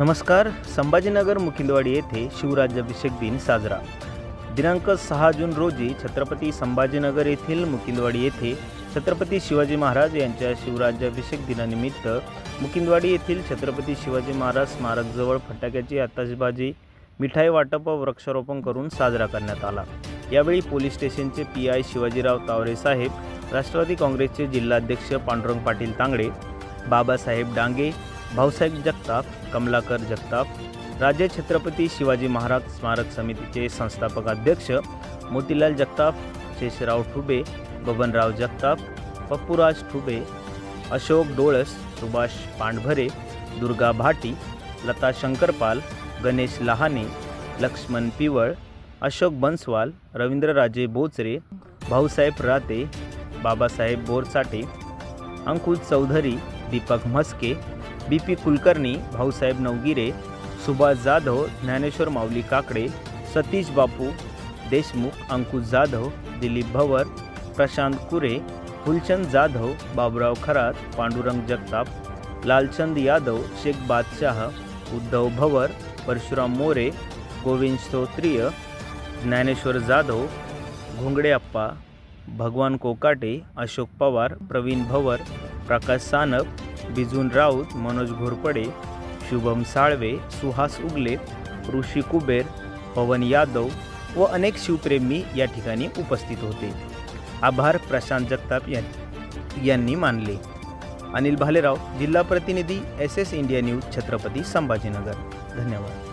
नमस्कार संभाजीनगर मुकिंदवाडी येथे शिवराज्याभिषेक दिन साजरा. दिनांक सहा जून रोजी छत्रपती संभाजीनगर येथील मुकिंदवाडी येथे छत्रपती शिवाजी महाराज यांच्या शिवराज्याभिषेक दिनानिमित्त मुकिंदवाडी येथील छत्रपती शिवाजी महाराज स्मारकजवळ फटाक्याची आतषबाजी मिठाई वाटप व वृक्षारोपण करून साजरा करण्यात आला. यावेळी पोलीस स्टेशनचे पी आय शिवाजीराव तावरे साहेब राष्ट्रवादी काँग्रेसचे जिल्हाध्यक्ष पांडुरंग पाटील तांगडे बाबासाहेब डांगे भाऊसाहेब जगताप कमलाकर जगताप राज्य छत्रपती शिवाजी महाराज स्मारक समितीचे संस्थापक अध्यक्ष मोतीलाल जगताप शेषराव ठुबे बबनराव जगताप पप्पूराज ठुबे अशोक डोळस सुभाष पांढभरे दुर्गा भाटी लता शंकरपाल गणेश लहाने लक्ष्मण पिवळ अशोक बन्सवाल रवींद्रराजे बोचरे भाऊसाहेब राते बाबासाहेब बोरसाटे अंकुश चौधरी दीपक म्हस्के बी पी कुलकर्णी भाऊसाहेब नवगिरे सुभाष जाधव ज्ञानेश्वर माऊली काकडे सतीश बापू देशमुख अंकुश जाधव दिलीप भवर प्रशांत कुरे फुलचंद जाधव बाबुराव खरात पांडुरंग जगताप लालचंद यादव शेख बादशाह उद्धव भवर परशुराम मोरे गोविंद स्तोत्रिय ज्ञानेश्वर जाधव घोंगडे अप्पा भगवान कोकाटे अशोक पवार प्रवीण भवर प्रकाश सानप बिजून राऊत मनोज घोरपडे शुभम साळवे सुहास उगले ऋषी कुबेर पवन यादव व अनेक शिवप्रेमी या ठिकाणी उपस्थित होते. आभार प्रशांत जगताप यां यांनी मानले. अनिल भालेराव जिल्हा प्रतिनिधी S S India news Chhatrapati Sambhajinagar. धन्यवाद.